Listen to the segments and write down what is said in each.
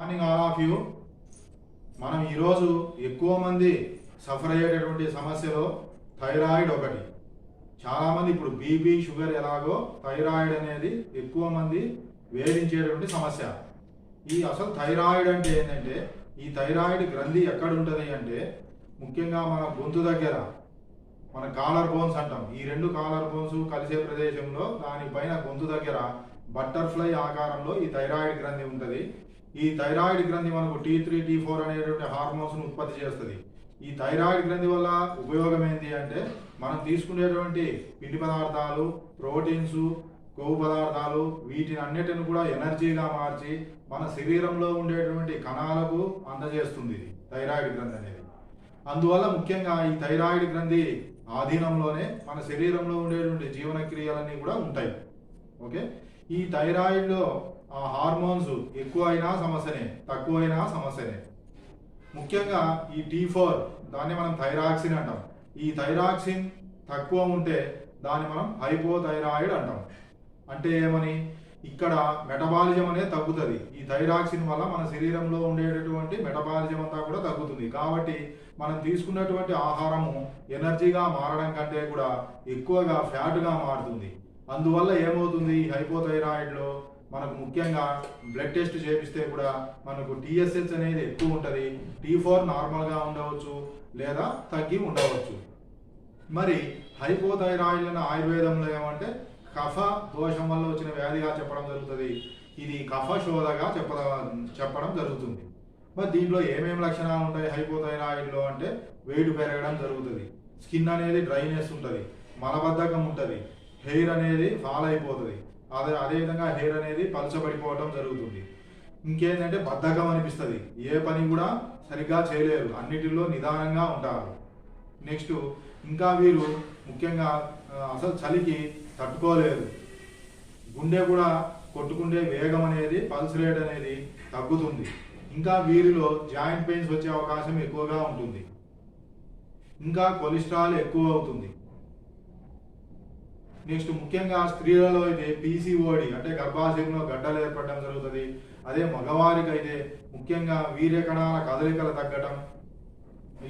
Morning all of you మనం ఈరోజు ఎక్కువ మంది సఫర్ అయ్యేటటువంటి సమస్యలో థైరాయిడ్ ఒకటి. చాలామంది ఇప్పుడు బీపీ షుగర్ ఎలాగో థైరాయిడ్ అనేది ఎక్కువ మంది వేధించేటటువంటి సమస్య. ఈ అసలు థైరాయిడ్ అంటే ఏంటంటే ఈ థైరాయిడ్ గ్రంథి ఎక్కడ ఉంటుంది అంటే ముఖ్యంగా మన గొంతు దగ్గర మన కాలర్ బోన్స్ అంటాం. ఈ రెండు కాలర్ బోన్స్ కలిసే ప్రదేశంలో దానిపైన గొంతు దగ్గర బటర్ఫ్లై ఆకారంలో ఈ థైరాయిడ్ గ్రంథి ఉంటుంది. ఈ థైరాయిడ్ గ్రంథి మనకు టీ త్రీ టీ ఫోర్ అనేటువంటి హార్మోన్స్ను ఉత్పత్తి చేస్తుంది. ఈ థైరాయిడ్ గ్రంథి వల్ల ఉపయోగం ఏంటి అంటే మనం తీసుకునేటువంటి పిండి పదార్థాలు ప్రోటీన్స్ కొవ్వు పదార్థాలు వీటిని అన్నిటిని కూడా ఎనర్జీగా మార్చి మన శరీరంలో ఉండేటువంటి కణాలకు అందజేస్తుంది ఇది థైరాయిడ్ గ్రంథి అనేది. అందువల్ల ముఖ్యంగా ఈ థైరాయిడ్ గ్రంథి ఆధీనంలోనే మన శరీరంలో ఉండేటువంటి జీవన క్రియలన్నీ కూడా ఉంటాయి. ఓకే? ఈ థైరాయిడ్లో ఆ హార్మోన్స్ ఎక్కువ అయినా సమస్యనే తక్కువ అయినా సమస్యనే. ముఖ్యంగా ఈ టీ ఫోర్ దాన్ని మనం థైరాక్సిన్ అంటాం. ఈ థైరాక్సిన్ తక్కువ ఉంటే దాన్ని మనం హైపోథైరాయిడ్ అంటాం. అంటే ఏమని? ఇక్కడ మెటబాలిజం అనేది తగ్గుతుంది. ఈ థైరాక్సిన్ వల్ల మన శరీరంలో ఉండేటటువంటి మెటబాలిజం అంతా కూడా తగ్గుతుంది. కాబట్టి మనం తీసుకున్నటువంటి ఆహారము ఎనర్జీగా మారడం కంటే కూడా ఎక్కువగా ఫ్యాట్గా మారుతుంది. అందువల్ల ఏమవుతుంది? హైపోథైరాయిడ్లో మనకు ముఖ్యంగా బ్లడ్ టెస్ట్ చేపిస్తే కూడా మనకు టీఎస్హెచ్ అనేది ఎక్కువ ఉంటుంది. టీ ఫోర్ నార్మల్గా ఉండవచ్చు లేదా తగ్గి ఉండవచ్చు. మరి హైపోథైరాయిడ్ ఆయుర్వేదంలో ఏమంటే కఫ దోషం వల్ల వచ్చిన వ్యాధిగా చెప్పడం జరుగుతుంది. ఇది కఫ శోధగా చెప్ప చెప్పడం జరుగుతుంది. మరి దీంట్లో ఏమేమి లక్షణాలు ఉంటాయి హైపోథైరాయిడ్లో అంటే? వెయిట్ పెరగడం జరుగుతుంది. స్కిన్ అనేది డ్రైనెస్ ఉంటుంది. మలబద్ధకం ఉంటుంది. హెయిర్ అనేది ఫాల్ అయిపోతుంది అదే అదేవిధంగా హెయిర్ అనేది పలచబడిపోవడం జరుగుతుంది. ఇంకేంటంటే బద్ధకం అనిపిస్తుంది. ఏ పని కూడా సరిగ్గా చేయలేరు. అన్నిటిలో నిదానంగా ఉంటారు. నెక్స్ట్ ఇంకా వీరు ముఖ్యంగా అసలు చలికి తట్టుకోలేరు. గుండె కూడా కొట్టుకుండే వేగం అనేది పల్స్ రేట్ అనేది తగ్గుతుంది. ఇంకా వీరిలో జాయింట్ పెయిన్స్ వచ్చే అవకాశం ఎక్కువగా ఉంటుంది. ఇంకా కొలెస్ట్రాల్ ఎక్కువ అవుతుంది. నెక్స్ట్ ముఖ్యంగా స్త్రీలలో అయితే పీసీఓడి అంటే గర్భాశయంలో గడ్డలు ఏర్పడడం జరుగుతుంది. అదే మగవారికి అయితే ముఖ్యంగా వీర్య కణాల కదలికలు తగ్గడం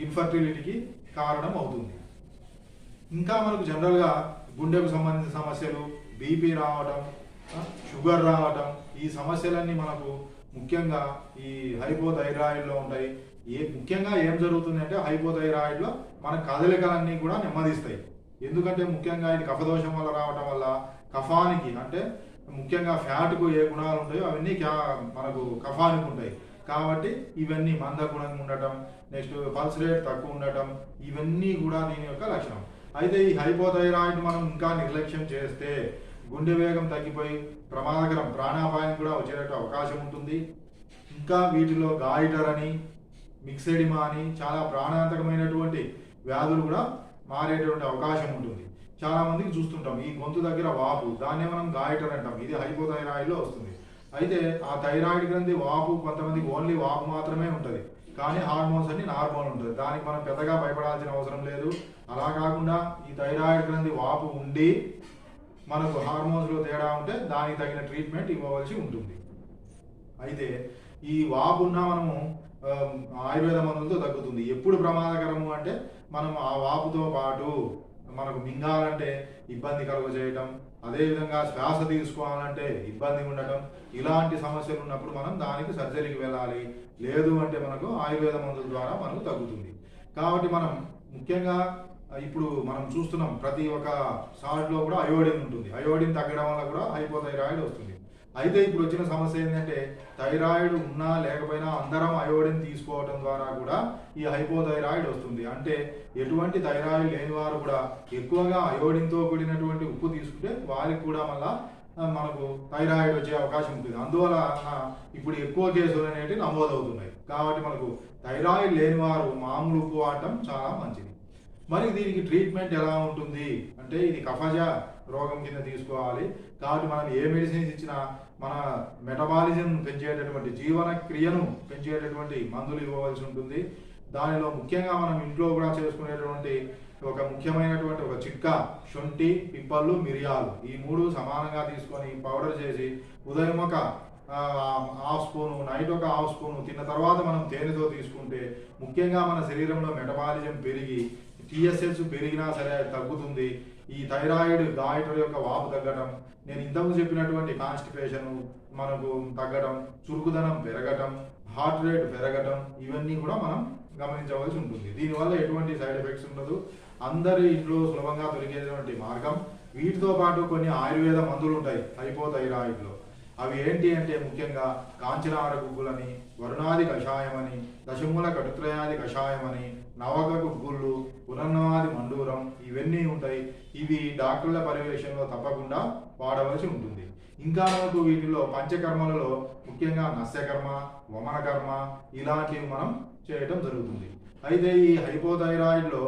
ఇన్ఫర్టిలిటీకి కారణం అవుతుంది. ఇంకా మనకు జనరల్గా గుండెకు సంబంధించిన సమస్యలు బీపీ రావడం షుగర్ రావడం ఈ సమస్యలన్నీ మనకు ముఖ్యంగా ఈ హైపోథైరాయిడ్లో ఉంటాయి. ఏ ముఖ్యంగా ఏం జరుగుతుంది అంటే హైపోథైరాయిడ్లో మన కదలికలన్నీ కూడా నెమ్మదిస్తాయి. ఎందుకంటే ముఖ్యంగా ఆయన కఫదోషం వల్ల రావటం వల్ల కఫానికి అంటే ముఖ్యంగా ఫ్యాట్కు ఏ గుణాలు ఉంటాయో అవన్నీ క్యా- మనకు కఫానికి ఉంటాయి. కాబట్టి ఇవన్నీ మందగుణంగా ఉండటం నెక్స్ట్ పల్స్ రేట్ తక్కువ ఉండటం ఇవన్నీ కూడా దీని యొక్క లక్షణం. అయితే ఈ హైపోథైరాయిడ్ మనం ఇంకా నిర్లక్ష్యం చేస్తే గుండె వేగం తగ్గిపోయి ప్రమాదకరం ప్రాణాపాయం కూడా వచ్చేటట్టు అవకాశం ఉంటుంది. ఇంకా వీటిలో గాయిటర్ అని మిక్సెడిమా అని చాలా ప్రాణాంతకమైనటువంటి వ్యాధులు కూడా మారేటువంటి అవకాశం ఉంటుంది. చాలామందికి చూస్తుంటాం. ఈ గొంతు దగ్గర వాపు దాన్నే మనం గాయటర్ అంటాం. ఇది హైపోథైరాయిడ్లో వస్తుంది. అయితే ఆ థైరాయిడ్ గ్రంథి వాపు కొంతమందికి ఓన్లీ వాపు మాత్రమే ఉంటుంది. కానీ హార్మోన్స్ అన్ని నార్మల్ ఉంటుంది. దానికి మనం పెద్దగా భయపడాల్సిన అవసరం లేదు. అలా కాకుండా ఈ థైరాయిడ్ గ్రంథి వాపు ఉండి మనకు హార్మోన్స్లో తేడా ఉంటే దానికి తగిన ట్రీట్మెంట్ ఇవ్వవలసి ఉంటుంది. అయితే ఈ వాపు ఉన్నా మనము ఆయుర్వేద మందులతో తగ్గుతుంది. ఎప్పుడు ప్రమాదకరము అంటే మనం ఆ వాపుతో పాటు మనకు మింగాలంటే ఇబ్బంది కలుగజేయటం అదేవిధంగా శ్వాస తీసుకోవాలంటే ఇబ్బంది ఉండటం ఇలాంటి సమస్యలు ఉన్నప్పుడు మనం దానికి సర్జరీకి వెళ్ళాలి. లేదు అంటే మనకు ఆయుర్వేద మందుల ద్వారా మనకు తగ్గుతుంది. కాబట్టి మనం ముఖ్యంగా ఇప్పుడు మనం చూస్తున్నాం ప్రతి ఒక్క సాల్ట్లో కూడా అయోడిన్ ఉంటుంది. అయోడిన్ తగ్గడం వల్ల కూడా హైపోథైరాయిడ్ వస్తుంది. అయితే ఇప్పుడు వచ్చిన సమస్య ఏంటంటే థైరాయిడ్ ఉన్నా లేకపోయినా అందరం అయోడిన్ తీసుకోవడం ద్వారా కూడా ఈ హైపోథైరాయిడ్ వస్తుంది. అంటే ఎటువంటి థైరాయిడ్ లేని వారు కూడా ఎక్కువగా అయోడిన్తో కూడినటువంటి ఉప్పు తీసుకుంటే వారికి కూడా మళ్ళా మనకు థైరాయిడ్ వచ్చే అవకాశం ఉంటుంది. అందువల్ల ఇప్పుడు ఎక్కువ కేసులు అనేవి నమోదవుతున్నాయి. కాబట్టి మనకు థైరాయిడ్ లేని వారు మామూలు ఉప్పు వాడటం చాలా మంచిది. మరి దీనికి ట్రీట్మెంట్ ఎలా ఉంటుంది? అంటే ఇది కఫజ రోగం కింద తీసుకోవాలి. కాబట్టి మనం ఏ మెడిసిన్స్ ఇచ్చినా మన మెటబాలిజం పెంచేటటువంటి జీవన క్రియను పెంచేటటువంటి మందులు ఇవ్వవలసి ఉంటుంది. దానిలో ముఖ్యంగా మనం ఇంట్లో కూడా చేసుకునేటువంటి ఒక ముఖ్యమైనటువంటి ఒక చిట్కా శొంఠి పిప్పళ్ళు మిరియాలు. ఈ మూడు సమానంగా తీసుకొని పౌడర్ చేసి ఉదయం ఒక హాఫ్ స్పూను నైట్ ఒక హాఫ్ స్పూను తిన్న తర్వాత మనం తేనెతో తీసుకుంటే ముఖ్యంగా మన శరీరంలో మెటబాలిజం పెరిగి టీఎస్ఎస్ పెరిగినా సరే తగ్గుతుంది. ఈ థైరాయిడ్ థైరాయిడ్ యొక్క వాపు తగ్గడం నేను ఇంతకు చెప్పినటువంటి కాన్స్టిపేషన్ మనకు తగ్గడం చురుకుదనం పెరగటం హార్ట్ రేట్ పెరగటం ఇవన్నీ కూడా మనం గమనించవలసి ఉంటుంది. దీనివల్ల ఎటువంటి సైడ్ ఎఫెక్ట్స్ ఉండదు. అందరి ఇంట్లో సులభంగా దొరికేటువంటి మార్గం వీటితో పాటు కొన్ని ఆయుర్వేద మందులు ఉంటాయి హైపోథైరాయిడ్లో. అవి ఏంటి అంటే ముఖ్యంగా కాంచనార గుగ్గులని వరుణాది కషాయం అని దశమూల కటుత్రయాది కషాయం అని నవక గుళ్ళు పునర్నవాది మండూరం ఇవన్నీ ఉంటాయి. ఇవి డాక్టర్ల పర్యవేక్షణలో తప్పకుండా వాడవలసి ఉంటుంది. ఇంకా మనకు వీటిలో పంచకర్మలలో ముఖ్యంగా నస్యకర్మ వమనకర్మ ఇలాంటివి మనం చేయటం జరుగుతుంది. అయితే ఈ హైపోథైరాయిడ్లో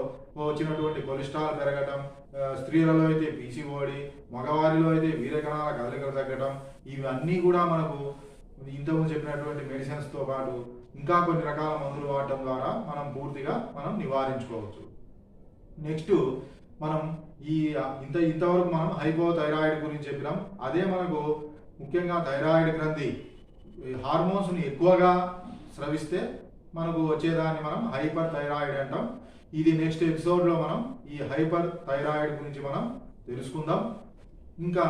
వచ్చినటువంటి కొలెస్ట్రాల్ పెరగటం స్త్రీలలో అయితే పీసీఓడి మగవారిలో అయితే వీరకణాల కదలికలు తగ్గటం ఇవన్నీ కూడా మనకు ఇంతకుముందు చెప్పినటువంటి మెడిసిన్స్తో పాటు ఇంకా కొన్ని రకాల మందులు వాడటం ద్వారా మనం పూర్తిగా మనం నివారించుకోవచ్చు. నెక్స్ట్ మనం ఈ ఇంత ఇంతవరకు మనం హైపోథైరాయిడ్ గురించి చెప్పినాం. అదే మనకు ముఖ్యంగా థైరాయిడ్ గ్రంథి హార్మోన్స్ని ఎక్కువగా స్రవిస్తే మనకు వచ్చేదాన్ని మనం హైపర్ థైరాయిడ్ అంటాం. ఇది నెక్స్ట్ ఎపిసోడ్లో మనం ఈ హైపర్ థైరాయిడ్ గురించి మనం తెలుసుకుందాం. ఇంకా